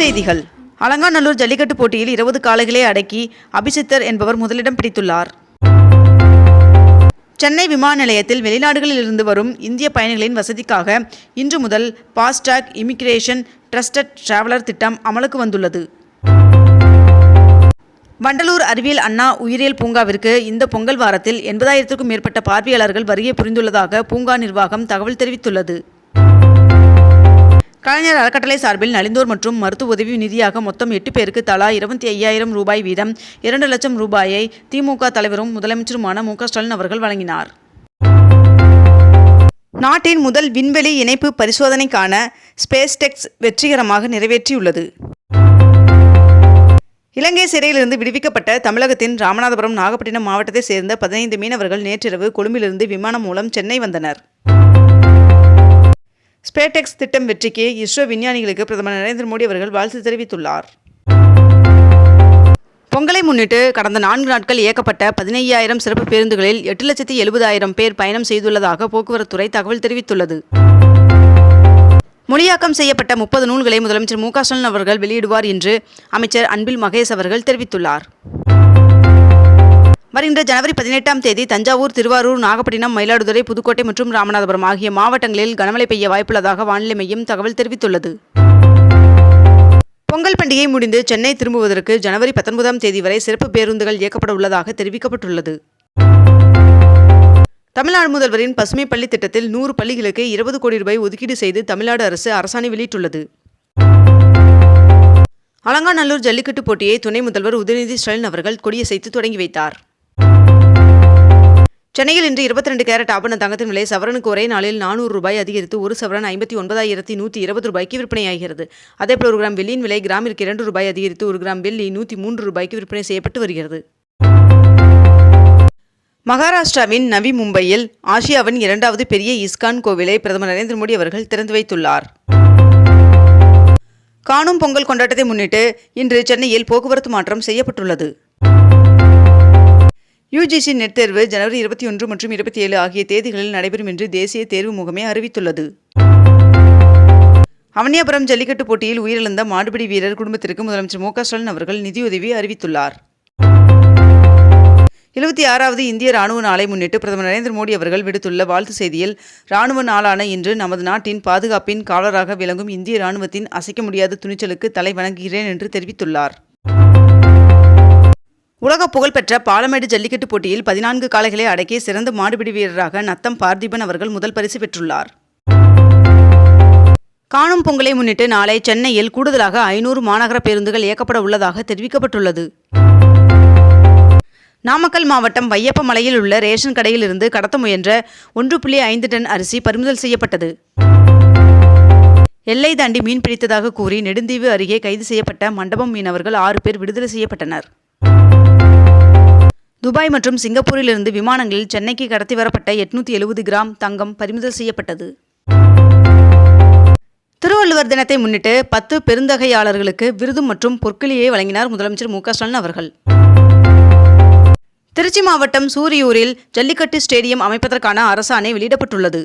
செய்திகள். அலங்காநல்லூர் ஜல்லிக்கட்டு போட்டியில் இருபது காலைகளை அடக்கி அபிசித்தர் என்பவர் முதலிடம் பிடித்துள்ளார். சென்னை விமான நிலையத்தில் வெளிநாடுகளில் இருந்து வரும் இந்திய பயணிகளின் வசதிக்காக இன்று முதல் பாஸ்டாக் இமிகிரேஷன் ட்ரஸ்டட் டிராவலர் திட்டம் அமலுக்கு வந்துள்ளது. வண்டலூர் அறிவியல் அண்ணா உயிரியல் பூங்காவிற்கு இந்த பொங்கல் வாரத்தில் எண்பதாயிரத்திற்கும் மேற்பட்ட பார்வையாளர்கள் வருகை புரிந்துள்ளதாக பூங்கா நிர்வாகம் தகவல் தெரிவித்துள்ளது. கலைஞர் அறக்கட்டளை சார்பில் நலிந்தோர் மற்றும் மருத்துவ உதவி நிதியாக மொத்தம் எட்டு பேருக்கு தலா இருபத்தி ஐயாயிரம் ரூபாய் வீதம் இரண்டு லட்சம் ரூபாயை திமுக தலைவரும் முதலமைச்சருமான மு ஸ்டாலின் அவர்கள் வழங்கினார். நாட்டின் முதல் விண்வெளி இணைப்பு பரிசோதனைக்கான ஸ்பேஸ்டெக்ஸ் வெற்றிகரமாக நிறைவேற்றியுள்ளது. இலங்கை சிறையிலிருந்து விடுவிக்கப்பட்ட தமிழகத்தின் ராமநாதபுரம் நாகப்பட்டினம் மாவட்டத்தைச் சேர்ந்த பதினைந்து மீனவர்கள் நேற்றிரவு கொழும்பிலிருந்து விமானம் மூலம் சென்னை வந்தனர். ஸ்பேடெக்ஸ் திட்டம் வெற்றிக்கு இஸ்ரோ விஞ்ஞானிகளுக்கு பிரதமர் நரேந்திர மோடி அவர்கள் வாழ்த்து தெரிவித்துள்ளார். பொங்கலை முன்னிட்டு கடந்த நான்கு நாட்கள் இயக்கப்பட்ட பதினையாயிரம் சிறப்பு பேருந்துகளில் எட்டு லட்சத்தி எழுபதாயிரம் பேர் பயணம் செய்துள்ளதாக போக்குவரத்துறை தகவல் தெரிவித்துள்ளது. மொழியாக்கம் செய்யப்பட்ட முப்பது நூல்களை முதலமைச்சர் மு க ஸ்டாலின் அவர்கள் வெளியிடுவார் என்று அமைச்சர் அன்பில் மகேஷ் அவர்கள் தெரிவித்துள்ளார். வருகின்ற ஜனவரி பதினெட்டாம் தேதி தஞ்சாவூர் திருவாரூர் நாகப்பட்டினம் மயிலாடுதுறை புதுக்கோட்டை மற்றும் ராமநாதபுரம் ஆகிய மாவட்டங்களில் கனமழை பெய்ய வாய்ப்புள்ளதாக வானிலை மையம் தகவல் தெரிவித்துள்ளது. பொங்கல் பண்டிகை முடிந்து சென்னை திரும்புவதற்கு ஜனவரி பத்தொன்பதாம் தேதி வரை சிறப்பு பேருந்துகள் இயக்கப்பட உள்ளதாக தெரிவிக்கப்பட்டுள்ளது. தமிழ்நாடு முதல்வரின் பசுமை பள்ளி திட்டத்தில் நூறு பள்ளிகளுக்கு இருபது கோடி ரூபாய் ஒதுக்கீடு செய்து தமிழ்நாடு அரசு அரசாணை வெளியிட்டுள்ளது. அலங்காநல்லூர் ஜல்லிக்கட்டு போட்டியை துணை முதல்வர் உதயநிதி ஸ்டாலின் அவர்கள் கொடியசைத்து தொடங்கி வைத்தார். சென்னையில் இன்று இருபத்தி ரெண்டு கேரட் ஆபண தங்கத்தின் விலை சவரனுக்கு ஒரே நாளில் நானூறு ரூபாய் அதிகரித்து ஒரு சவரன் ஐம்பத்தி ஒன்பதாயிரத்தி நூற்றி இருபது ரூபாய்க்கு விற்பனையாகிறது. அதேபோல் ஒரு கிராம் வெள்ளியின் விலை கிராமிற்கு இரண்டு ரூபாய் அதிகரித்து ஒரு கிராம் வெள்ளி நூற்றி மூன்று ரூபாய்க்கு விற்பனை செய்யப்பட்டு வருகிறது. மகாராஷ்டிராவின் நவி மும்பையில் ஆசியாவின் இரண்டாவது பெரிய இஸ்கான் கோவிலை பிரதமர் நரேந்திர மோடி அவர்கள் திறந்து வைத்துள்ளார். காணும் பொங்கல் கொண்டாட்டத்தை முன்னிட்டு இன்று சென்னையில் போக்குவரத்து மாற்றம் செய்யப்பட்டுள்ளது. யுஜிசி நெட் தேர்வு ஜனவரி இருபத்தி ஒன்று மற்றும் இருபத்தி ஏழு ஆகிய தேதிகளில் நடைபெறும் என்று தேசிய தேர்வு முகமை அறிவித்துள்ளது. அவனியாபுரம் ஜல்லிக்கட்டு போட்டியில் உயிரிழந்த மாடுபிடி வீரர் குடும்பத்திற்கு முதலமைச்சர் மு க ஸ்டாலின் அவர்கள் நிதியுதவி அறிவித்துள்ளார். எழுபத்தி ஆறாவது இந்திய ராணுவ நாளை முன்னிட்டு பிரதமர் நரேந்திர மோடி அவர்கள் விடுத்துள்ள வாழ்த்து செய்தியில் ராணுவ நாளான இன்று நமது நாட்டின் பாதுகாப்பின் காவலராக விளங்கும் இந்திய ராணுவத்தின் அசைக்க முடியாத துணிச்சலுக்கு தலை வணங்குகிறேன் என்று தெரிவித்துள்ளார். உலக புகழ்பெற்ற பாலமேடு ஜல்லிக்கட்டு போட்டியில் பதினான்கு காளைகளை அடக்கி சிறந்த மாடுபிடி வீரராக நத்தம் பார்த்திபன் அவர்கள் முதல் பரிசு பெற்றுள்ளார். காணும் பொங்கலை முன்னிட்டு நாளை சென்னையில் கூடுதலாக ஐநூறு மாநகர பேருந்துகள் இயக்கப்பட உள்ளதாக தெரிவிக்கப்பட்டுள்ளது. நாமக்கல் மாவட்டம் வையப்பமலையில் உள்ள ரேஷன் கடையில் இருந்து கடத்த முயன்ற ஒன்று புள்ளி ஐந்து டன் அரிசி பறிமுதல் செய்யப்பட்டது. எல்லை தாண்டி மீன் பிடித்ததாக கூறி நெடுந்தீவு அருகே கைது செய்யப்பட்ட மண்டபம் மீனவர்கள் ஆறு பேர் விடுதலை செய்யப்பட்டனர். துபாய் மற்றும் சிங்கப்பூரிலிருந்து விமானங்களில் சென்னைக்கு கடத்தி வரப்பட்ட எட்நூத்தி எழுபது கிராம் தங்கம் பறிமுதல் செய்யப்பட்டது. திருவள்ளுவர் தினத்தை முன்னிட்டு பத்து பெருந்தகையாளர்களுக்கு விருது மற்றும் பொற்கிளியை வழங்கினார் முதலமைச்சர் மு ஸ்டாலின் அவர்கள். திருச்சி மாவட்டம் சூரியூரில் ஜல்லிக்கட்டு ஸ்டேடியம் அமைப்பதற்கான அரசாணை வெளியிடப்பட்டுள்ளது.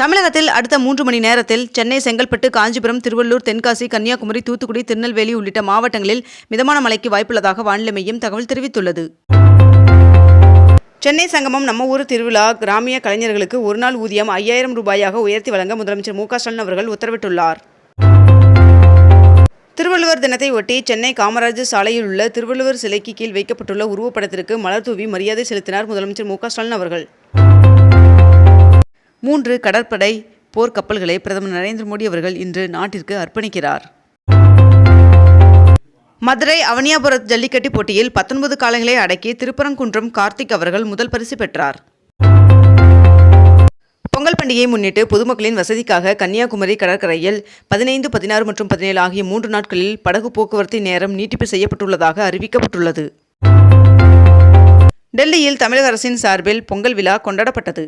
தமிழகத்தில் அடுத்த மூன்று மணி நேரத்தில் சென்னை செங்கல்பட்டு காஞ்சிபுரம் திருவள்ளூர் தென்காசி கன்னியாகுமரி தூத்துக்குடி திருநெல்வேலி உள்ளிட்ட மாவட்டங்களில் மிதமான மழைக்கு வாய்ப்புள்ளதாக வானிலை மையம் தகவல் தெரிவித்துள்ளது. சென்னை சங்கமம் நம்ம ஊர் திருவிழா கிராமிய கலைஞர்களுக்கு ஒரு நாள் ஊதியம் ஐயாயிரம் ரூபாயாக உயர்த்தி வழங்க முதலமைச்சர் மு ஸ்டாலின் அவர்கள் உத்தரவிட்டுள்ளார். திருவள்ளுவர் தினத்தை ஒட்டி சென்னை காமராஜர் சாலையில் உள்ள திருவள்ளுவர் சிலைக்கு கீழ் வைக்கப்பட்டுள்ள உருவப்படத்திற்கு மலர் தூவி மரியாதை செலுத்தினார் முதலமைச்சர் மு ஸ்டாலின் அவர்கள். மூன்று கடற்படை போர்க்கப்பல்களை பிரதமர் நரேந்திர மோடி அவர்கள் இன்று நாட்டிற்கு அர்ப்பணிக்கிறார். மதுரை அவனியாபுரம் ஜல்லிக்கட்டு போட்டியில் பத்தொன்பது காலங்களை அடக்கி திருப்பரங்குன்றம் கார்த்திக் அவர்கள் முதல் பரிசு பெற்றார். பொங்கல் பண்டிகையை முன்னிட்டு பொதுமக்களின் வசதிக்காக கன்னியாகுமரி கடற்கரையில் பதினைந்து பதினாறு மற்றும் பதினேழு ஆகிய மூன்று நாட்களில் படகு போக்குவரத்து நேரம் நீட்டிப்பு செய்யப்பட்டுள்ளதாக அறிவிக்கப்பட்டுள்ளது. டெல்லியில் தமிழக அரசின் சார்பில் பொங்கல் விழா கொண்டாடப்பட்டது.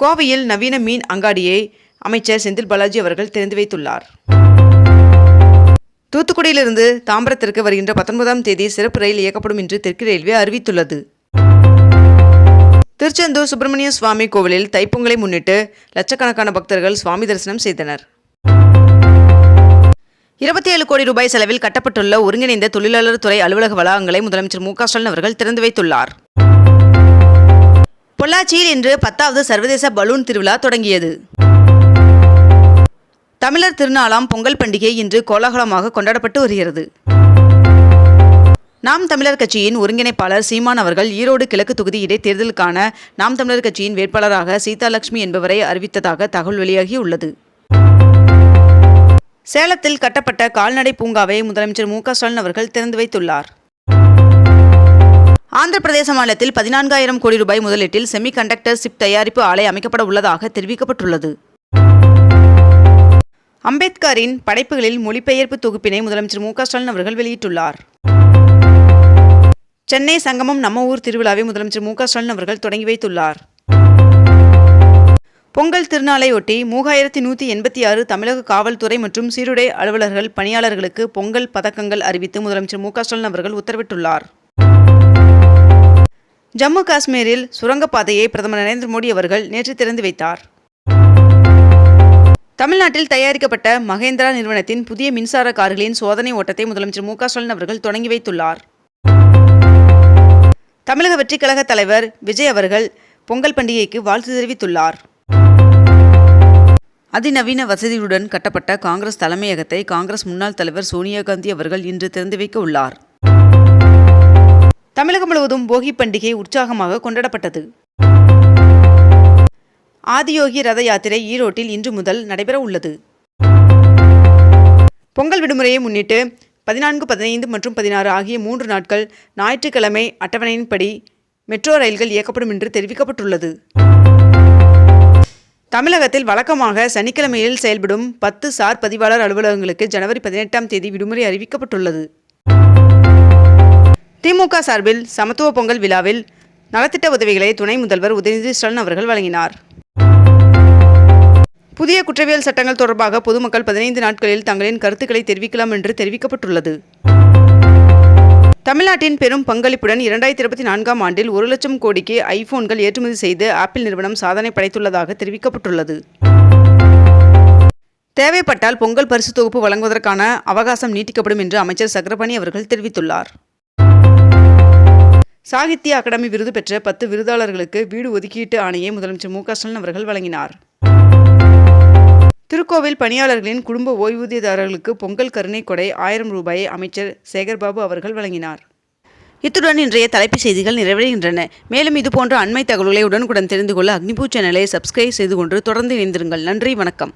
கோவையில் நவீன மீன் அங்காடியை அமைச்சர் செந்தில் பாலாஜி அவர்கள் திறந்து வைத்துள்ளார். தூத்துக்குடியிலிருந்து தாம்பரத்திற்கு வருகின்ற பத்தொன்பதாம் தேதி சிறப்பு ரயில் இயக்கப்படும் என்று தெற்கு ரயில்வே அறிவித்துள்ளது. திருச்செந்தூர் சுப்பிரமணிய சுவாமி கோவிலில் தைப்பொங்கலை முன்னிட்டு லட்சக்கணக்கான பக்தர்கள் சுவாமி தரிசனம் செய்தனர். இருபத்தி ஏழு கோடி ரூபாய் செலவில் கட்டப்பட்டுள்ள ஒருங்கிணைந்த தொழிலாளர் துறை அலுவலக வளாகங்களை முதலமைச்சர் மு க ஸ்டாலின் அவர்கள் திறந்து வைத்துள்ளார். பொள்ளாச்சியில் இன்று பத்தாவது சர்வதேச பலூன் திருவிழா தொடங்கியது. தமிழர் திருநாளாம் பொங்கல் பண்டிகை இன்று கோலாகலமாக கொண்டாடப்பட்டு வருகிறது. நாம் தமிழர் கட்சியின் ஒருங்கிணைப்பாளர் சீமான் அவர்கள் ஈரோடு கிழக்கு தொகுதி இடைத்தேர்தலுக்கான நாம் தமிழர் கட்சியின் வேட்பாளராக சீதாலட்சுமி என்பவரை அறிவித்ததாக தகவல் வெளியாகியுள்ளது. சேலத்தில் கட்டப்பட்ட கால்நடை பூங்காவை முதலமைச்சர் மு க ஸ்டாலின் அவர்கள் திறந்து வைத்துள்ளார். ஆந்திர பிரதேச மாநிலத்தில் பதினான்காயிரம் கோடி ரூபாய் முதலீட்டில் செமி கண்டக்டர் சிப் தயாரிப்பு ஆலை அமைக்கப்பட உள்ளதாக தெரிவிக்கப்பட்டுள்ளது. அம்பேத்கரின் படைப்புகளில் மொழிபெயர்ப்பு தொகுப்பினை முதலமைச்சர் மு ஸ்டாலின் அவர்கள் வெளியிட்டுள்ளார். சென்னை சங்கமம் நம்ம ஊர் திருவிழாவை முதலமைச்சர் மு ஸ்டாலின் அவர்கள் தொடங்கி வைத்துள்ளார். பொங்கல் திருநாளையொட்டி மூவாயிரத்தி நூற்றி எண்பத்தி ஆறு தமிழக காவல்துறை மற்றும் சீருடை அலுவலர்கள் பணியாளர்களுக்கு பொங்கல் பதக்கங்கள் அறிவித்து முதலமைச்சர் மு ஸ்டாலின் அவர்கள் உத்தரவிட்டுள்ளார். ஜம்மு காஷ்மீரில் சுரங்கப்பாதையை பிரதமர் நரேந்திர மோடி அவர்கள் நேற்று திறந்து வைத்தார். தமிழ்நாட்டில் தயாரிக்கப்பட்ட மகேந்திரா நிறுவனத்தின் புதிய மின்சார கார்களின் சோதனை ஓட்டத்தை முதலமைச்சர் மு க ஸ்டாலின் அவர்கள் தொடங்கி வைத்துள்ளார். தமிழக வெற்றிக் கழக தலைவர் விஜய் அவர்கள் பொங்கல் பண்டிகைக்கு வாழ்த்து தெரிவித்துள்ளார். அதிநவீன வசதியுடன் கட்டப்பட்ட காங்கிரஸ் தலைமையகத்தை காங்கிரஸ் முன்னாள் தலைவர் சோனியா காந்தி அவர்கள் இன்று திறந்து வைக்க உள்ளார். தமிழகம் முழுவதும் போகி பண்டிகை உற்சாகமாக கொண்டாடப்பட்டது. ஆதியோகி ரத யாத்திரை ஈரோட்டில் இன்று முதல் நடைபெற உள்ளது. பொங்கல் விடுமுறையை முன்னிட்டு பதினான்கு பதினைந்து மற்றும் பதினாறு ஆகிய மூன்று நாட்கள் ஞாயிற்றுக்கிழமை அட்டவணையின்படி மெட்ரோ ரயில்கள் இயக்கப்படும் என்று தெரிவிக்கப்பட்டுள்ளது. தமிழகத்தில் வழக்கமாக சனிக்கிழமையில் செயல்படும் பத்து சார் பதிவாளர் அலுவலகங்களுக்கு ஜனவரி பதினெட்டாம் தேதி விடுமுறை அறிவிக்கப்பட்டுள்ளது. திமுக சார்பில் சமத்துவ பொங்கல் விழாவில் நலத்திட்ட உதவிகளை துணை முதல்வர் உதயநிதி ஸ்டாலின் அவர்கள் வழங்கினார். புதிய குற்றவியல் சட்டங்கள் தொடர்பாக பொதுமக்கள் பதினைந்து நாட்களில் தங்களின் கருத்துக்களை தெரிவிக்கலாம் என்று தெரிவிக்கப்பட்டுள்ளது. தமிழ்நாட்டின் பெரும் பங்களிப்புடன் இரண்டாயிரத்தி இருபத்தி நான்காம் ஆண்டில் ஒரு லட்சம் கோடிக்கு ஐபோன்கள் ஏற்றுமதி செய்து ஆப்பிள் நிறுவனம் சாதனை படைத்துள்ளதாக தெரிவிக்கப்பட்டுள்ளது. தேவைப்பட்டால் பொங்கல் பரிசு தொகுப்பு வழங்குவதற்கான அவகாசம் நீட்டிக்கப்படும் என்று அமைச்சர் சக்கரபாணி அவர்கள் தெரிவித்துள்ளார். சாகித்ய அகாடமி விருது பெற்ற பத்து விருதாளர்களுக்கு வீடு ஒதுக்கீட்டு ஆணையை முதலமைச்சர் மு ஸ்டாலின் அவர்கள் வழங்கினார். திருக்கோவில் பணியாளர்களின் குடும்ப ஓய்வூதியதாரர்களுக்கு பொங்கல் கருணை கொடை ஆயிரம் ரூபாயை அமைச்சர் சேகர்பாபு அவர்கள் வழங்கினார். இத்துடன் இன்றைய தலைப்புச் செய்திகள் நிறைவடைகின்றன. மேலும் இதுபோன்ற அண்மை தகவல்களை உடனுக்குடன் தெரிந்து கொள்ள அக்னிபூ சேனலை சப்ஸ்கிரைப் செய்து கொண்டு தொடர்ந்து இணைந்திருங்கள். நன்றி வணக்கம்.